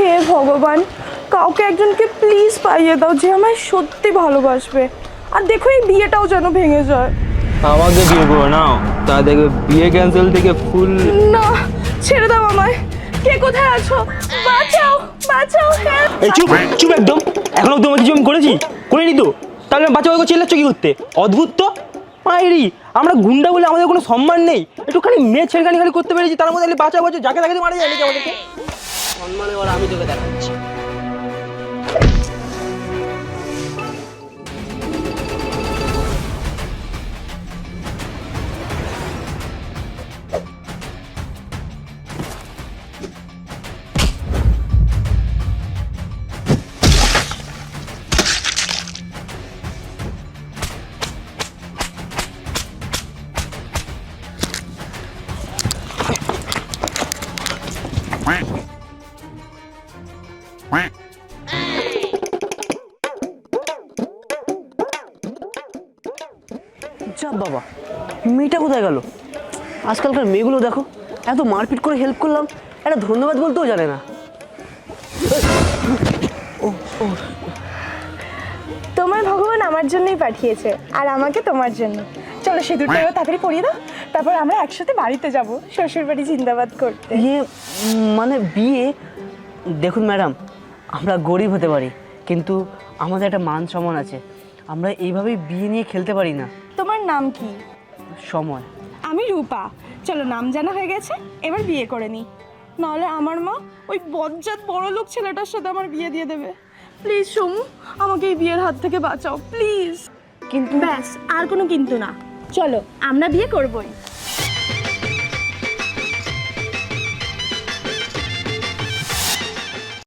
হে ভগবান কাউকে একজনকে প্লিজ পাইয়ে দাও যে আমায় সত্যি ভালোবাসবে। আর দেখো এই বিয়েটাও যেন ভেঙে যায়। আমাকে বিয়ে করে নাও। তা দেখবে বিয়ে ক্যান্সেল থেকে ফুল না ছেড়ে দাও আমায়। কে কোথায় আছো? বাঁচাও বাঁচাও! এই চুপ চুপ একদম। এখন অব্দি আমার কিছু আমি করেছি? করিনি তো? তাহলে আমি বাচ্চা বাচ্চা চিল্লাচ্ছ কি করতে? অদ্ভুত তো? মায়েরি আমরা গুন্ডা বলে আমাদের কোনো সম্মান নেই। একটুখানি মেয়ে ছেড়খানি খালি করতে পেরেছি তার মধ্যে খালি বাচ্চা বাচ্চা যাকে তাকে মারা যায় নাকি আমাদেরকে? সম্মানে ওরা আমি তোকে দেখাচ্ছি। যা বাবা মেয়েটা কোথায় গেল? আজকালকার মেয়েগুলো দেখো এত মারপিট করে হেল্প করলাম একটা ধন্যবাদ বলতেও জানে না। তোমার ভগবান আমার জন্যই পাঠিয়েছে আর আমাকে তোমার জন্য। চলো সিঁদুরটা এবার তাড়াতাড়ি পরিয়ে দাও তারপর আমরা একসাথে বাড়িতে যাব শ্বশুর বাড়ি জিন্দাবাদ করতে। ইয়ে মানে বিয়ে? দেখুন ম্যাডাম আমরা গরিব হতে পারি কিন্তু আমাদের একটা মান সম্মান আছে। আমরা এইভাবেই বিয়ে নিয়ে খেলতে পারি না। তোমার নাম কি? সময়। আমি রূপা। চলো নাম জানা হয়ে গেছে এবার বিয়ে করে নি। নাহলে আমার মা ওই বজ্জাত বড় লোক ছেলেটার সাথে আমার বিয়ে দিয়ে দেবে। প্লিজ সোমু আমাকে এই বিয়ের হাত থেকে বাঁচাও প্লিজ। কিন্তু ব্যাস আর কোনো কিন্তু না। চলো আমরা বিয়ে করবই।